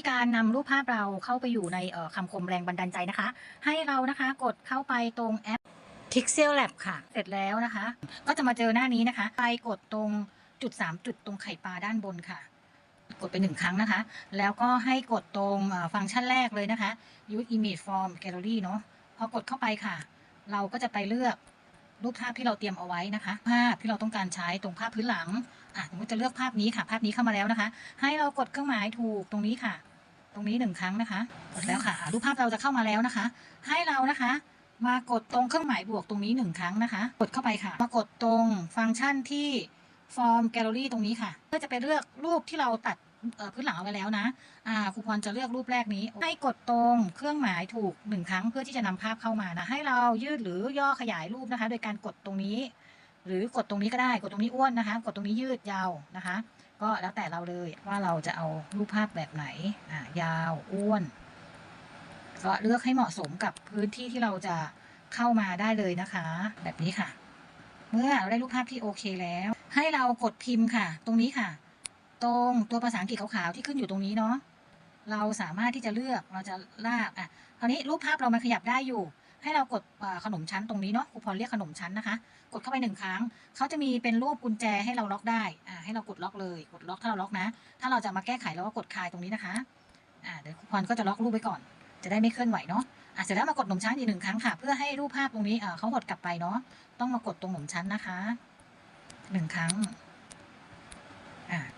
ธีการนำรูปภาพเราเข้าไปอยู่ในเอ่อคำคมแรงบันดาลใจนะคะ ให้เรานะคะกดเข้าไปตรงแอป Pixel Lab ค่ะ เสร็จแล้วนะคะ ก็จะมาเจอหน้านี้นะคะ ไปกดตรงจุด 3 จุดตรงไข่ปลาด้านบนค่ะ กดไปหนึ่งครั้งนะคะ แล้วก็ให้กดตรงฟังก์ชันแรกเลยนะคะ Use Image Form Gallery เนาะพอกดเข้าไปค่ะ เราก็จะไปเลือกรูปภาพที่เราเตรียมเอาไว้นะคะ ภาพที่เราต้องการใช้ตรงภาพพื้นหลังอะสมมติจะเลือกภาพนี้ค่ะ ภาพนี้เข้ามาแล้วนะคะ ให้เรากดเครื่องหมายถูกตรงนี้ค่ะ ตรงนี้หนึ่งครั้งนะคะกดแล้วค่ะ รูปภาพเราจะเข้ามาแล้วนะคะ ให้เรานะคะ มากดตรงเครื่องหมายบวกตรงนี้หนึ่งครั้งนะคะ กดเข้าไปค่ะ มากดตรงฟังก์ชันที่ Form Gallery ตรงนี้ค่ะ เพื่อจะไปเลือกรูปที่เราตัดพื้นหลังเอาไว้แล้วนะอ่าครูพรจะเลือกรูปแรกนี้ ให้กดตรงเครื่องหมายถูกหนึ่งครั้งเพื่อที่จะนำภาพเข้ามานะ ให้เรายืดหรือย่อขยายรูปนะคะ โดยการกดตรงนี้ หรือกดตรงนี้ก็ได้ กดตรงนี้อ้วนนะคะ กดตรงนี้ยืดยาวนะคะ ก็แล้วแต่เราเลยว่าเราจะเอารูปภาพแบบไหนอ่ายาวอ้วน ก็เลือกให้เหมาะสมกับพื้นที่ที่เราจะเข้ามาได้เลยนะคะ แบบนี้ค่ะ เมื่อเราได้รูปภาพที่โอเคแล้ว ให้เรากดพิมพ์ค่ะ ตรงนี้ค่ะ ตรงตัวภาษาอังกฤษขาวๆที่ขึ้นอยู่ตรงนี้เนาะเราสามารถที่จะเลือกเราจะลากอะคราวนี้รูปภาพเรามันขยับได้อยู่ ให้เรากดขนมชั้นตรงนี้เนาะครูพรเรียกขนมชั้นนะคะ กดเข้าไปหนึ่งครั้งเขาจะมีเป็นรูปกุญแจให้เราล็อกได้อ่าให้เรากดล็อกเลย กดล็อกถ้าเราล็อกนะ ถ้าเราจะมาแก้ไขเราก็กดคลายตรงนี้นะคะอ่าเดี๋ยวครูพรก็จะล็อกรูปไว้ก่อน จะได้ไม่เคลื่อนไหวเนาะอะเสร็จแล้วมากดหนมชั้นอีกหนึ่งครั้งค่ะ เพื่อให้รูปภาพตรงนี้อ่าเขาหดกลับไปเนาะต้องมากดตรงหนมชั้นนะคะหนึ่งครั้ง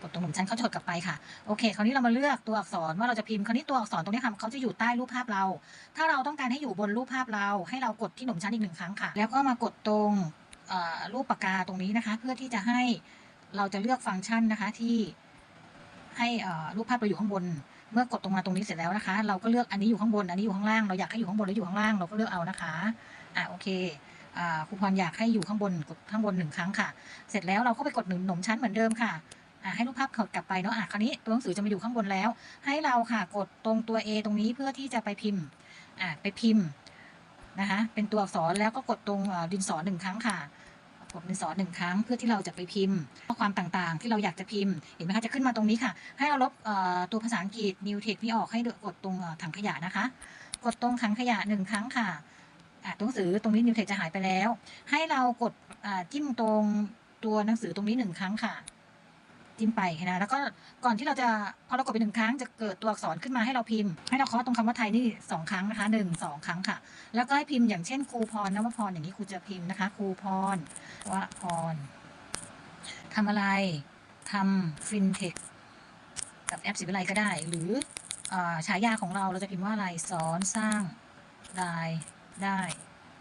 กดตรงหนุนชั้นเขาจดกลับไปค่ะโอเค คราวนี้เรามาเลือกตัวอักษรว่าเราจะพิมพ์คราวนี้ตัวอักษรตรงนี้ค่ะเขาจะอยู่ใต้รูปภาพเรา ถ้าเราต้องการให้อยู่บนรูปภาพเรา ให้เรากดที่หนุนชั้นอีกหนึ่งครั้งค่ะ แล้วก็มากดตรงรูปปากกาตรงนี้นะคะ เพื่อที่จะให้เราจะเลือกฟังก์ชันนะคะที่ให้รูปภาพเราอยู่ข้างบน เมื่อกดตรงมาตรงนี้เสร็จแล้วนะคะ เราก็เลือกอันนี้อยู่ข้างบน อันนี้อยู่ข้างล่าง เราอยากให้อยู่ข้างบนหรืออยู่ข้างล่าง เราก็เลือกเอานะคะ อะโอเคครูพรอยากให้อยู่ข้างบน กดข้างบนหนึ่งครั้งค่ะ เสร็จแล้วเราก็ไปกดหนุนหนมชั้นเหมือนเดิมค่ะ ให้รูปภาพเขากลับไปเนาะอะคราวนี้ตัวหนังสือจะมาอยู่ข้างบนแล้ว ให้เราค่ะกดตรงตัว A ตรงนี้เพื่อที่จะไปพิมพ์อ่าไปพิมพ์นะคะเป็นตัวอักษรแล้วก็กดตรงดินสอหนึ่งครั้งค่ะกดดินสอหนึ่งครั้งเพื่อที่เราจะไปพิมพ์ข้อความต่างๆ ที่เราอยากจะพิมพ์เห็นไหมคะจะขึ้นมาตรงนี้ค่ะ ให้เราลบตัวภาษาอังกฤษ New Text นี่ออกให้กดตรงถังขยะนะคะ กดตรงถังขยะหนึ่งครั้งค่ะตัวหนังสือตรงนี้ New Text จะหายไปแล้ว ให้เรากดจิ้มตรงตัวหนังสือตรงนี้หนึ่งครั้งค่ะ จิ้มไปนะแล้วก็ก่อนที่เราจะพอเรากดไปหนึ่งครั้งจะเกิดตัวอักษรขึ้นมาให้เราพิมพ์ ให้เราเคาะตรงคำว่าไทยนี่สองครั้งนะคะหนึ่งสองครั้งค่ะ แล้วก็ให้พิมพ์อย่างเช่นครูพรนวพรอย่างนี้ครูจะพิมพ์นะคะครูพรวพรทำอะไรทำฟินเทคกับแอปสิบอะไรก็ได้ หรืออฉายาของเราเราจะพิมพ์ว่าอะไรสอนสร้างรายได้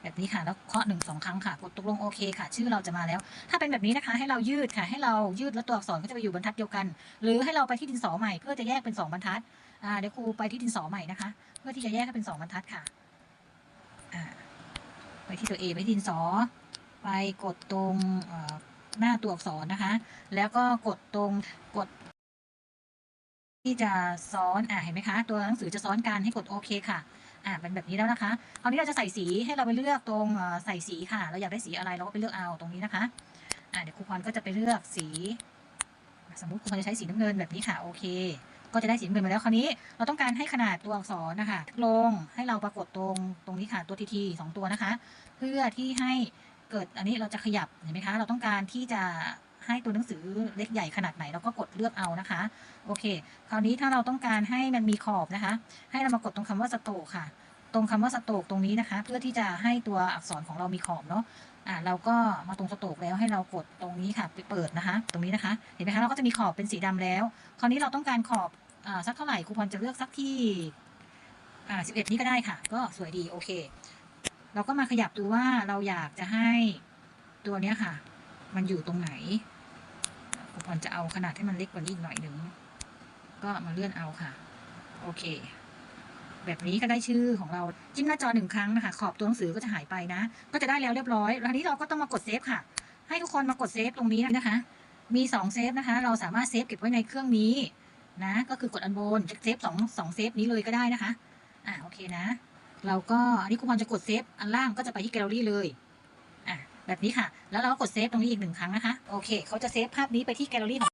แบบนี้ค่ะแล้วเคาะหนึ่งสองครั้งค่ะกดตกลงโอเคค่ะ ชื่อเราจะมาแล้ว ถ้าเป็นแบบนี้นะคะ ให้เรายืดค่ะ ให้เรายืดแล้วตัวอักษรก็จะไปอยู่บรรทัดเดียวกัน หรือให้เราไปที่ดินสอใหม่เพื่อจะแยกเป็นสองบรรทัดอ่าเดี๋ยวครูไปที่ดินสอใหม่นะคะ เพื่อที่จะแยกให้เป็นสองบรรทัดค่ะอ่าไปที่ตัว A ไปดินสอ ไปกดตรงหน้าตัวอักษรนะคะ แล้วก็กดตรงกดที่จะซ้อน อ่าเห็นไหมคะ ตัวหนังสือจะซ้อนกันให้กดโอเคค่ะ อ่าเป็นแบบนี้แล้วนะคะคราวนี้เราจะใส่สีให้เราไปเลือกตรงใส่สีค่ะ เราอยากได้สีอะไรเราก็ไปเลือกเอาตรงนี้นะคะอ่าเดี๋ยวครูพรก็จะไปเลือกสี สมมุติครูพรจะใช้สีน้ำเงินแบบนี้ค่ะโอเค ก็จะได้สีน้ำเงินมาแล้วคราวนี้ เราต้องการให้ขนาดตัวอักษรนะคะลงให้เราปรากฏตรงตรงนี้ค่ะตัวทีทีสองตัวนะคะ เพื่อที่ให้เกิดอันนี้เราจะขยับเห็นไหมคะ เราต้องการที่จะ ให้ตัวหนังสือเล็กใหญ่ขนาดไหนเราก็กดเลือกเอานะคะ โอเค คราวนี้ถ้าเราต้องการให้มันมีขอบนะคะ ให้เรามากดตรงคำว่าสโตกค่ะ ตรงคำว่าสโตกตรงนี้นะคะ เพื่อที่จะให้ตัวอักษรของเรามีขอบเนาะอ่าเราก็มาตรงสโตกแล้วให้เรากดตรงนี้ค่ะไปเปิดนะคะ ตรงนี้นะคะ เห็นไหมคะเราก็จะมีขอบเป็นสีดำแล้ว คราวนี้เราต้องการขอบอ่าสักเท่าไหร่ครูพรจะเลือกสักที่อ่าสิบเอ็ดนี้ก็ได้ค่ะ ก็สวยดีโอเค เราก็มาขยับดูว่าเราอยากจะให้ตัวเนี้ยค่ะ มันอยู่ตรงไหน ครูพรจะเอาขนาดให้มันเล็กกว่านี้อีกหน่อยหนึ่ง ก็มาเลื่อนเอาค่ะ โอเค แบบนี้ก็ได้ชื่อของเราจิ้มหน้าจอหนึ่งครั้งนะคะ ขอบตัวหนังสือก็จะหายไปนะ ก็จะได้แล้วเรียบร้อยแล้วนี้เราก็ต้องมากดเซฟค่ะ ให้ทุกคนมากดเซฟตรงนี้นะคะ มีสองเซฟนะคะ เราสามารถเซฟเก็บไว้ในเครื่องนี้นะ ก็คือกดอันบนเซฟสองสองเซฟนี้เลยก็ได้นะคะ อ่าโอเคนะ เราก็อันนี้คุณพรจะกดเซฟอันล่างก็จะไปที่แกลเลอรี่เลย แบบนี้ค่ะ แล้วเราก็กดเซฟตรงนี้อีกหนึ่งครั้งนะคะ โอเค เขาจะเซฟภาพนี้ไปที่แกลเลอรี่ของ